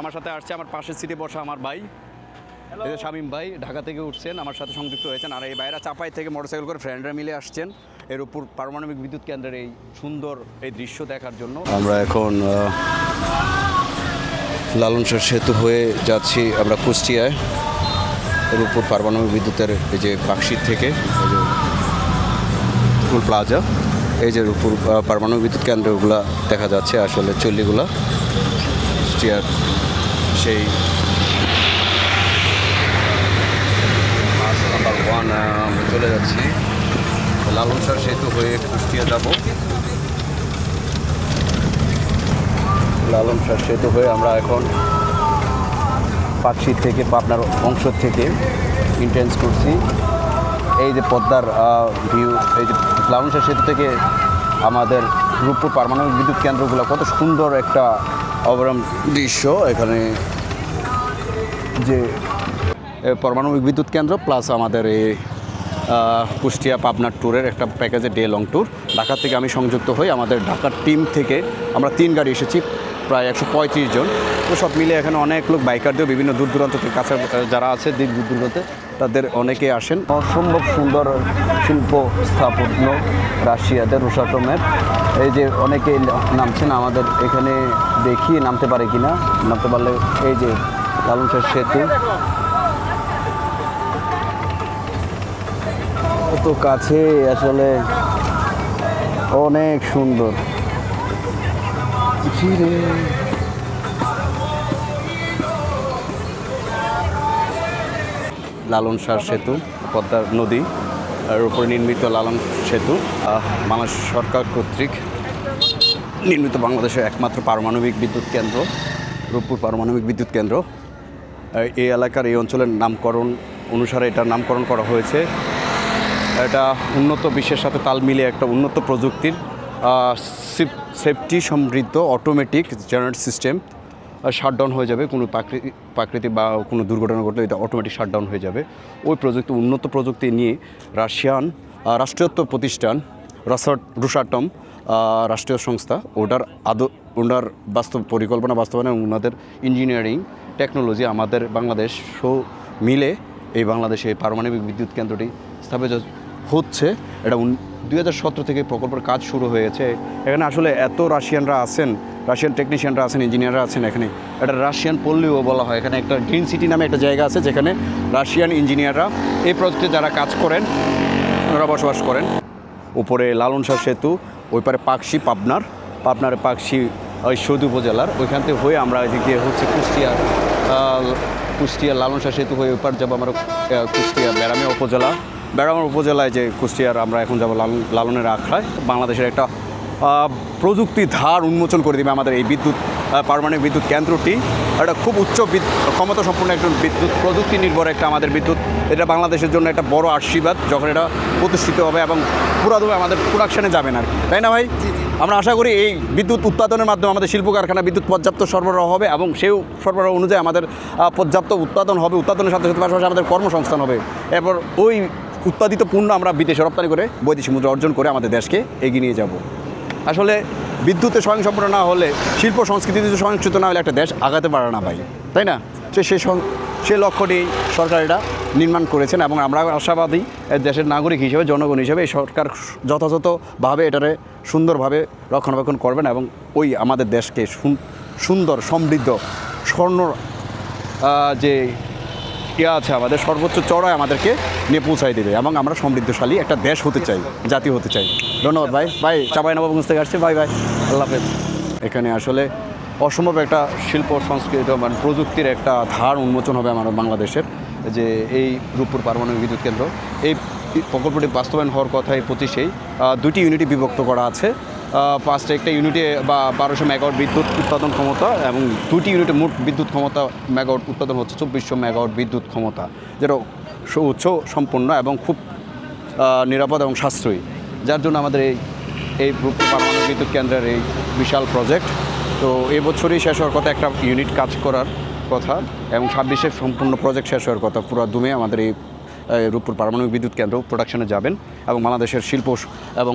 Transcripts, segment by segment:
আমার সাথে আসছে আমার পাশের সিটে বসা আমার ভাই। যে শামীম ভাই ঢাকা থেকে উঠছেন আমার সাথে সংযুক্ত হয়েছেন। আর এই বাইরা চাপাই থেকে মোটরসাইকেল করে ফ্রেন্ডরা মিলে আসছেন। এর উপর পারমাণবিক বিদ্যুৎ কেন্দ্রের এই সুন্দর এই দৃশ্য দেখার জন্য। আমরা এখন লালন লালনসর সেতু হয়ে যাচ্ছি আমরা কুষ্টিয়ায়। এর উপর পারমাণবিক বিদ্যুতের এই যে পাকশির থেকে প্লাজা এই যে উপর পারমাণবিক বিদ্যুৎ কেন্দ্রগুলো দেখা যাচ্ছে আসলে চল্লিগুলা। কুষ্টিয়ার সেই চলে যাচ্ছি। লালনসার সেতু হয়ে কুষ্টিয়া যাব। লালন লালনসার সেতু হয়ে আমরা এখন পাকশি থেকে, পাবনার অংশ থেকে ইন্টেন্স করছি। এই যে পদ্মার ভিউ এই যে লালন লালনসার সেতু থেকে আমাদের রূপপুর পারমাণবিক বিদ্যুৎ কেন্দ্রগুলো কত সুন্দর একটা অবরম দৃশ্য, এখানে যে পারমাণবিক বিদ্যুৎ কেন্দ্র প্লাস আমাদের এই কুষ্টিয়া পাবনার ট্যুরের একটা প্যাকেজে ডে লং ট্যুর ঢাকা থেকে আমি সংযুক্ত হই, আমাদের ঢাকার টিম থেকে আমরা তিন গাড়ি এসেছি, প্রায় একশো পঁয়ত্রিশ জন। তো সব মিলে এখানে অনেক লোক বাইকার দিয়ে বিভিন্ন দূর দূরান্ত থেকে কাছে, যারা আছে, দূর দূরান্তে, তাদের অনেকে আসেন। অসম্ভব সুন্দর শিল্প স্থাপত্য, রাশিয়াতে রোসাটমের এই যে অনেকে নামছেন আমাদের এখানে দেখি নামতে পারে কিনা। নামতে পারলে এই যে লালন লালনসার সেতু। কত কাছে আসলে অনেক সুন্দর। লালন সার সেতু, পদ্মার নদী, এর উপরে নির্মিত লালন সেতু। বাংলাদেশ সরকার কর্তৃক নির্মিত বাংলাদেশের একমাত্র পারমাণবিক বিদ্যুৎ কেন্দ্র, রূপপুর পারমাণবিক বিদ্যুৎ কেন্দ্র। এই এলাকার এই অঞ্চলের নামকরণ অনুসারে এটার নামকরণ করা হয়েছে। এটা উন্নত বিশ্বের সাথে তাল মিলিয়ে একটা উন্নত প্রযুক্তির সেফটি সমৃদ্ধ অটোমেটিক জেনারেট সিস্টেম শাটডাউন হয়ে যাবে। কোনো প্রাকৃতিক প্রাকৃতিক বা কোনো দুর্ঘটনা ঘটলে এটা অটোমেটিক শাটডাউন হয়ে যাবে। ওই প্রযুক্তি, উন্নত প্রযুক্তি নিয়ে রাশিয়ান রাষ্ট্রীয়ত্ব প্রতিষ্ঠান রসাট রুসাটম রাষ্ট্রীয় সংস্থা, ওটার আদৌ, ওনার বাস্তব পরিকল্পনা বাস্তবায়নে ওনাদের ইঞ্জিনিয়ারিং টেকনোলজি আমাদের বাংলাদেশ সো মিলে এই বাংলাদেশে পারমাণবিক বিদ্যুৎ কেন্দ্রটি স্থাপিত হচ্ছে। এটা দুই হাজার সতেরো থেকে প্রকল্পের কাজ শুরু হয়েছে। এখানে আসলে এত রাশিয়ানরা আছেন, রাশিয়ান টেকনিশিয়ানরা আছেন ইঞ্জিনিয়াররা আছেন এখানে। এটা রাশিয়ান পল্লীও বলা হয়। এখানে একটা গ্রিন সিটি নামে একটা জায়গা আছে যেখানে রাশিয়ান ইঞ্জিনিয়াররা এই প্রজেক্টে যারা কাজ করেন ওরা বসবাস করেন। উপরে লালন শাহ সেতু ওই পারে পাকশি পাবনার পাবনার পাকশি, ওই সৌদ উপজেলার। ওইখান থেকে হয়ে আমরা এদিক হচ্ছে কুষ্টিয়া কুষ্টিয়া লালন শাহ সেতু হয়ে ওপার যাব আমরা কুষ্টিয়া বেড়ামিয়া উপজেলা। বেড়ামার উপজেলায় যে কুষ্টিয়ার আমরা এখন যাব লালন, লালনের আখড়ায়। বাংলাদেশের একটা প্রযুক্তি ধার উন্মোচন করে দেবে আমাদের এই বিদ্যুৎ পারমাণবিক বিদ্যুৎ কেন্দ্রটি। একটা খুব উচ্চ ক্ষমতা সম্পন্ন একজন বিদ্যুৎ প্রযুক্তি নির্ভর একটা আমাদের বিদ্যুৎ। এটা বাংলাদেশের জন্য একটা বড় আশীর্বাদ যখন এটা প্রতিষ্ঠিত হবে এবং পুরাদমে আমাদের প্রোডাকশনে যাবে না আর তাই না ভাই? আমরা আশা করি এই বিদ্যুৎ উৎপাদনের মাধ্যমে আমাদের শিল্প কারখানা বিদ্যুৎ পর্যাপ্ত সরবরাহ হবে এবং সেই সরবরাহ অনুযায়ী আমাদের পর্যাপ্ত উৎপাদন হবে। উৎপাদনের সাথে সাথে পাশাপাশি আমাদের কর্মসংস্থান হবে। এরপর ওই উৎপাদিত পণ্য আমরা বিদেশে রপ্তানি করে বৈদেশিক মুদ্রা অর্জন করে আমাদের দেশকে এগিয়ে নিয়ে যাব। আসলে বিদ্যুতে স্বয়ংসম্পূর্ণ না হলে শিল্প সংস্কৃতিতে স্বয়ংসিত না হলে একটা দেশ আগাতে পারে না ভাই। তাই না? সে সে সং- লক্ষ্যটি সরকার এটা নির্মাণ করেছেন এবং আমরা আশাবাদী দেশের নাগরিক হিসেবে, জনগণ হিসেবে এই সরকার যথাযথভাবে এটারে সুন্দরভাবে রক্ষণাবেক্ষণ করবেন এবং ওই আমাদের দেশকে সুন- সুন্দর, সমৃদ্ধ স্বর্ণ যে ইয়ে আছে আমাদের সর্বোচ্চ চড়ায় আমাদেরকে নিয়ে পৌঁছাই দেবে এবং আমরা সমৃদ্ধশালী একটা দেশ হতে চাই জাতি হতে চাই। ধন্যবাদ ভাই। ভাই চাপাই নবাবগঞ্জ থেকে আসছে। ভাই ভাই। আল্লাহ হাফেজ। এখানে আসলে অসম্ভব একটা শিল্প সংস্কৃতি মানে প্রযুক্তির একটা ধার উন্মোচন হবে আমার বাংলাদেশের যে এই রূপপুর পারমাণবিক বিদ্যুৎ কেন্দ্র। এই প্রকল্পটি বাস্তবায়ন হওয়ার কথা এই পঁচিশেই দুটি ইউনিটে বিভক্ত করা আছে। পাঁচটা একটা ইউনিটে বা বারোশো মেগাওয়াট বিদ্যুৎ উৎপাদন ক্ষমতা এবং দুটি ইউনিটে মোট বিদ্যুৎ ক্ষমতা মেগাওয়াট উৎপাদন হচ্ছে চব্বিশশো মেগাওয়াট বিদ্যুৎ ক্ষমতা, যেটা উচ্চ সম্পন্ন এবং খুব নিরাপদ এবং সাশ্রয়ী। যার জন্য আমাদের এই এই পারমাণবিক বিদ্যুৎ কেন্দ্রের এই বিশাল প্রজেক্ট তো এবছরই শেষ হওয়ার কথা একটা ইউনিট কাজ করার কথা এবং ছাব্বিশে সম্পূর্ণ প্রজেক্ট শেষ হওয়ার কথা, পুরো দুমে আমাদের এই রূপপুর পারমাণবিক বিদ্যুৎ কেন্দ্র প্রোডাকশনে যাবেন এবং বাংলাদেশের শিল্প এবং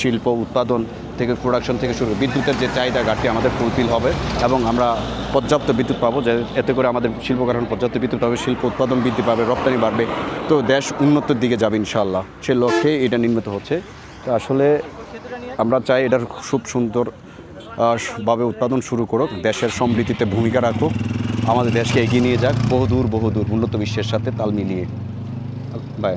শিল্প উৎপাদন থেকে প্রোডাকশন থেকে শুরু বিদ্যুতের যে চাহিদা ঘাটতি আমাদের ফুলফিল হবে এবং আমরা পর্যাপ্ত বিদ্যুৎ পাবো যে, এতে করে আমাদের শিল্প কারণ পর্যাপ্ত বিদ্যুৎ পাবে, শিল্প উৎপাদন বৃদ্ধি পাবে, রপ্তানি বাড়বে। তো দেশ উন্নতির দিকে যাবে ইনশাআল্লাহ। সে লক্ষ্যে এটা নির্মিত হচ্ছে। তো আসলে আমরা চাই এটার খুব সুন্দর ভাবে উৎপাদন শুরু করুক, দেশের সমৃদ্ধিতে ভূমিকা রাখুক। আমাদের দেশকে এগিয়ে নিয়ে যাক। বহু বহুদূর বহুদূর উন্নত বিশ্বের সাথে তাল মিলিয়ে। বাই